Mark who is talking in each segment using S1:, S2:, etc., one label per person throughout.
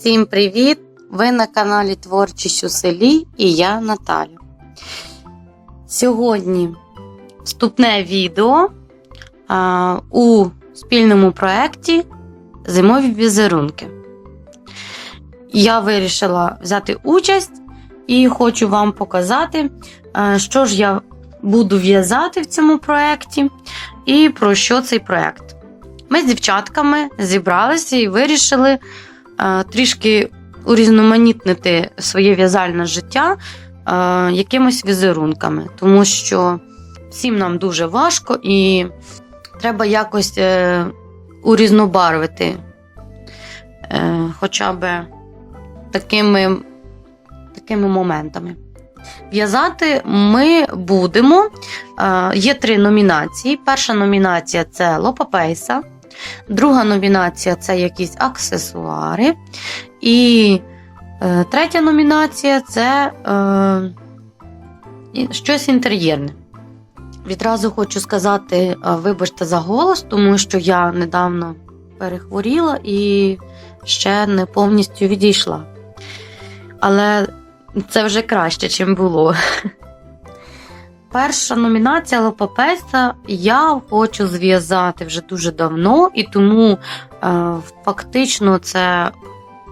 S1: Всім привіт! Ви на каналі Творчість у селі і я Наталя. Сьогодні вступне відео а, у спільному проєкті Зимові візерунки. Я вирішила взяти участь і хочу вам показати, а, що ж я буду в'язати в цьому проєкті і про що цей проєкт. Ми з дівчатками зібралися і вирішили трішки урізноманітнити своє в'язальне життя е, якимись візерунками, тому що всім нам дуже важко і треба якось е, урізнобарвити е, хоча б такими, такими моментами. В'язати ми будемо. Е, Є три номінації. Перша номінація це лопапейса, друга номінація це якісь аксесуари. І е, третя номінація це е, щось інтер'єрне. Відразу хочу сказати, е, вибачте за голос, тому що я недавно перехворіла і ще не повністю відійшла. Але це вже краще, ніж було. Перша номінація Лопапеса я хочу зв'язати вже дуже давно, і тому е, фактично це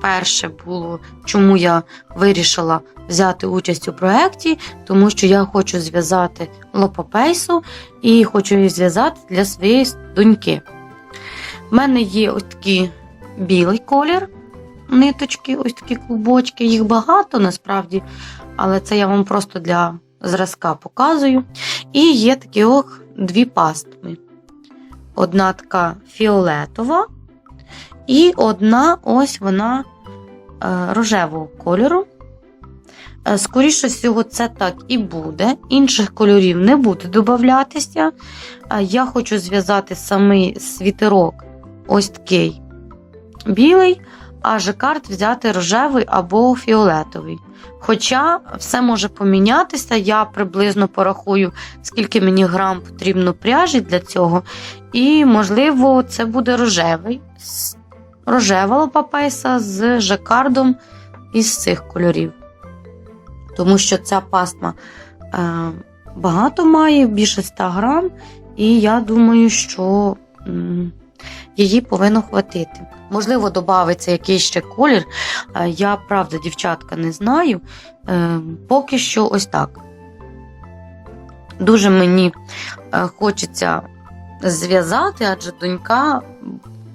S1: перше було, чому я вирішила взяти участь у проєкті, тому що я хочу зв'язати лопапейсу і хочу її зв'язати для своєї доньки. У мене є ось такий білий колір, ниточки, ось такі клубочки. Їх багато насправді, але це я вам просто для зразка показую. І є такі ох, дві пастми. Одна така фіолетова, і одна ось вона е, рожевого кольору. Е, Скоріше всього, це так і буде. Інших кольорів не буде додатися. Е, Я хочу зв'язати самий світерок ось такий білий, а жакард взяти рожевий або фіолетовий. Хоча все може помінятися, я приблизно порахую, скільки мені грам потрібно пряжі для цього. І, можливо, це буде рожевий. Рожева лопапейса з жакардом із цих кольорів. Тому що ця пастма е, багато має, більше 100 грам, і я думаю, що її повинно хватити. Можливо, додається якийсь ще колір. Е, Я, правда, дівчатка, не знаю. Е, Поки що ось так. Дуже мені е, хочеться зв'язати, адже донька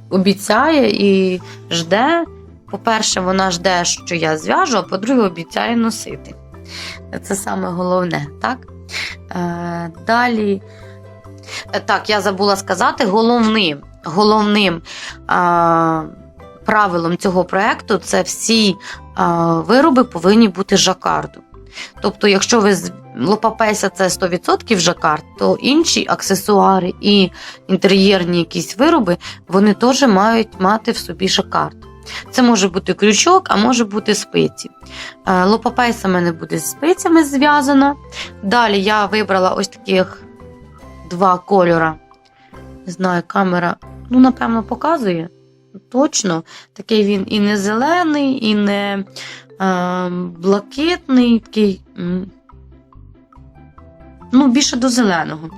S1: обіцяє і жде. По-перше, вона жде, що я зв'яжу, а по-друге, обіцяє носити. Це саме головне, так? Далі, так, я забула сказати, головним, головним а, правилом цього проєкту це всі а, вироби повинні бути жакарду. Тобто, якщо ви лопапеся це 100% жакард, то інші аксесуари і інтер'єрні якісь вироби вони теж мають мати в собі жакард. Це може бути крючок, а може бути спиці. Лопапейса в мене буде з спицями зв'язана. Далі я вибрала ось таких два кольора. Не знаю, камера, ну, напевно, показує. Точно. Такий він і не зелений, і не е, блакитний, такий. Ну, більше до зеленого.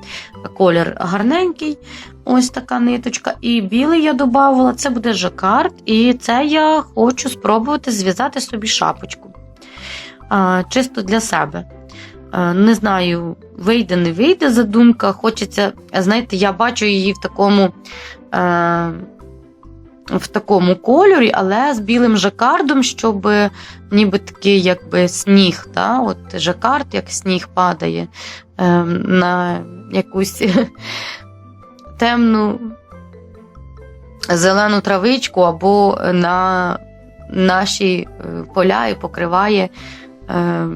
S1: Колір гарненький, ось така ниточка. І білий я додавала, це буде жакард, і це я хочу спробувати зв'язати собі шапочку. А, чисто для себе. А, не знаю, вийде, не вийде задумка. Хочеться, знаєте, я бачу її в такому. Е, в такому кольорі, але з білим жакардом, щоб ніби такий якби сніг. Та? От жакард, як сніг падає е, на якусь темну зелену травичку або на наші е, поля і покриває е,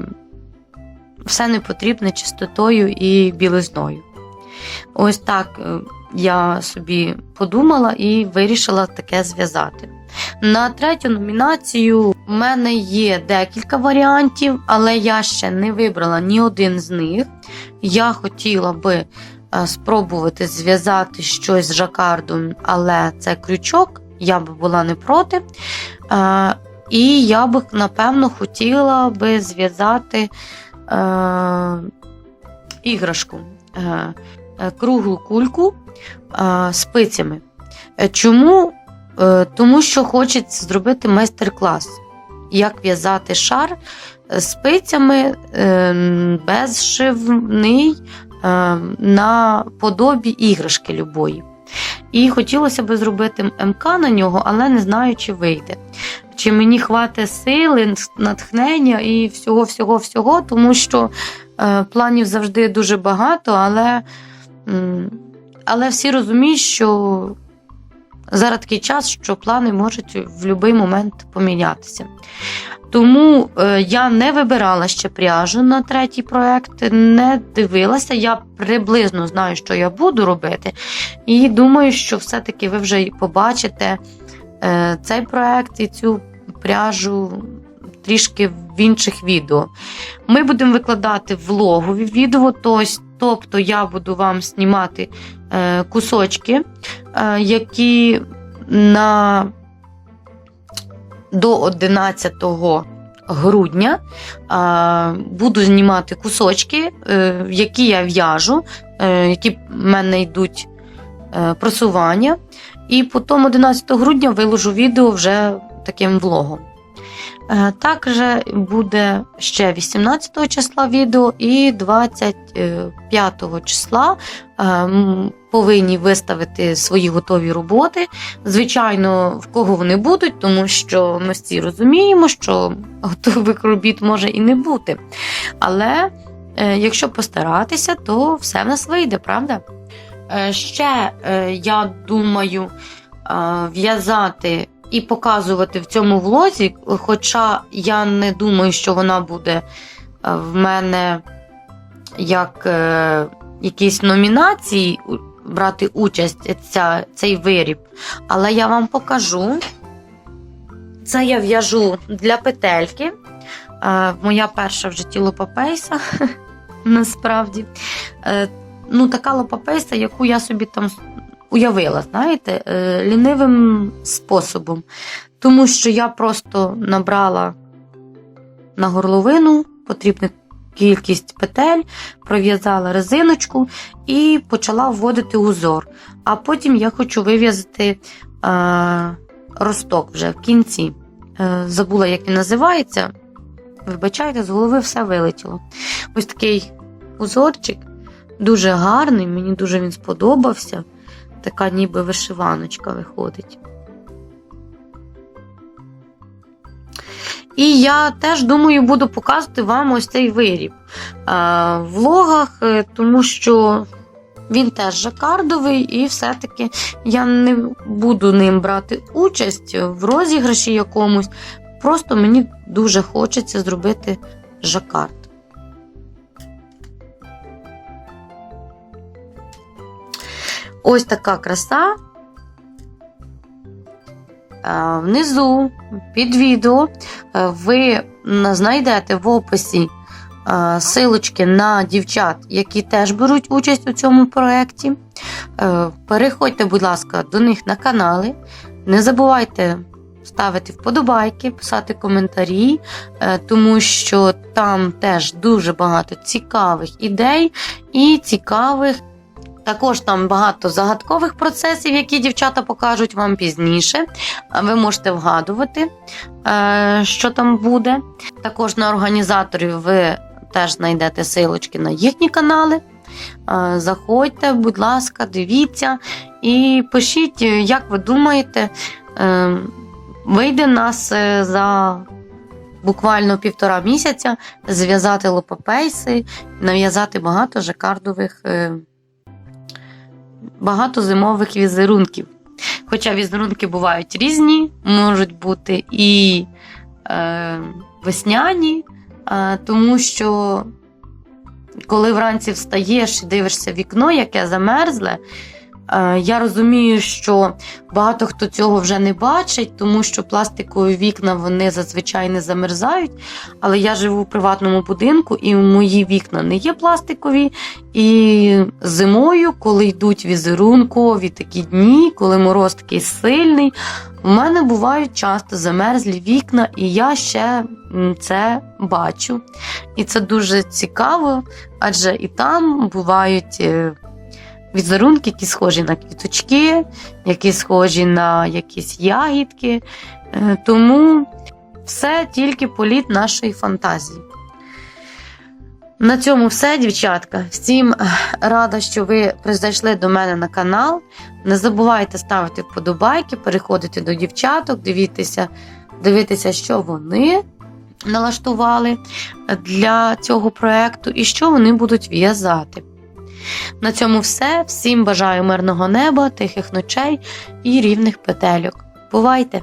S1: все непотрібне чистотою і білизною. Ось так е, я собі подумала і вирішила таке зв'язати. На третю номінацію в мене є декілька варіантів, але я ще не вибрала ні один з них. Я хотіла би е, спробувати зв'язати щось з жакардом, але це крючок, я би була не проти. Е, І я би, напевно, хотіла би зв'язати е, іграшку, е, круглу кульку е, спицями. Е, Чому? Е, Тому що хочеться зробити майстер-клас, як в'язати шар е, спицями е, безшивний е, на подобі іграшки любої. І хотілося б зробити МК на нього, але не знаю, чи вийде. Чи мені хватить сили, натхнення і всього-всього-всього, тому що е, планів завжди дуже багато, але, але всі розуміють, що зараз такий час, що плани можуть в будь-який момент помінятися. Тому е, я не вибирала ще пряжу на третій проект, не дивилася. Я приблизно знаю, що я буду робити. І думаю, що все-таки ви вже побачите е, цей проект і цю пряжу трішки в інших відео. Ми будемо викладати влогові відео, тось- тобто я буду вам знімати е, кусочки, е, які на до 11 грудня е, буду знімати кусочки, які я в'яжу, які в мене йдуть просування. І потім 11 грудня виложу відео вже таким влогом. Е, Також буде ще 18 числа відео і 25 числа е, повинні виставити свої готові роботи. Звичайно, в кого вони будуть, тому що ми всі розуміємо, що готових робіт може і не бути. Але е, якщо постаратися, то все в нас вийде, правда? Ще я думаю в'язати і показувати в цьому влозі, хоча я не думаю, що вона буде е, в мене як е, якісь номінації брати участь ця, цей виріб. Але я вам покажу. Це я в'яжу для петельки. Е, моя перша в житті лопапейса, насправді. Е, ну, така лопапейса, яку я собі там уявила, знаєте, е, лінивим способом. Тому що я просто набрала на горловину потрібну кількість петель, пров'язала резиночку і почала вводити узор. А потім я хочу вив'язати е, росток вже в кінці. Е, забула, як він називається. Вибачайте, з голови все вилетіло. Ось такий узорчик, дуже гарний, мені дуже він сподобався. Така ніби вишиваночка виходить. І я теж думаю, буду показувати вам ось цей виріб е, в влогах, е, тому що він теж жакардовий, і все-таки я не буду ним брати участь в розіграші якомусь. Просто мені дуже хочеться зробити жакард. Ось така краса. Е, Внизу під відео е, ви знайдете в описі е, силочки на дівчат, які теж беруть участь у цьому проєкті. Переходьте, будь ласка, до них на канали. Не забувайте ставити вподобайки, писати коментарі, тому що там теж дуже багато цікавих ідей і цікавих. Також там багато загадкових процесів, які дівчата покажуть вам пізніше. Ви можете вгадувати, е, що там буде. Також на організаторів ви теж знайдете силочки на їхні канали. Е, Заходьте, будь ласка, дивіться і пишіть, як ви думаєте, е, вийде нас за буквально півтора місяця зв'язати лопопейси, нав'язати багато жакардових. Багато зимових візерунків. Хоча візерунки бувають різні, можуть бути і е, весняні, е, тому що коли вранці встаєш і дивишся вікно, яке замерзле, Я розумію, що багато хто цього вже не бачить, тому що пластикові вікна вони зазвичай не замерзають. Але я живу в приватному будинку, і мої вікна не є пластикові. І зимою, коли йдуть візерункові такі дні, коли мороз такий сильний, у мене бувають часто замерзлі вікна, і я ще це бачу. І це дуже цікаво, адже і там бувають е, візерунки, які схожі на квіточки, які схожі на якісь ягідки. Е, Тому все тільки політ нашої фантазії. На цьому все, дівчатка. Всім е, рада, що ви прийшли до мене на канал. Не забувайте ставити вподобайки, переходити до дівчаток, дивитися, дивитися, що вони налаштували для цього проекту і що вони будуть в'язати. На цьому все. Всім бажаю мирного неба, тихих ночей і рівних петельок. Бувайте!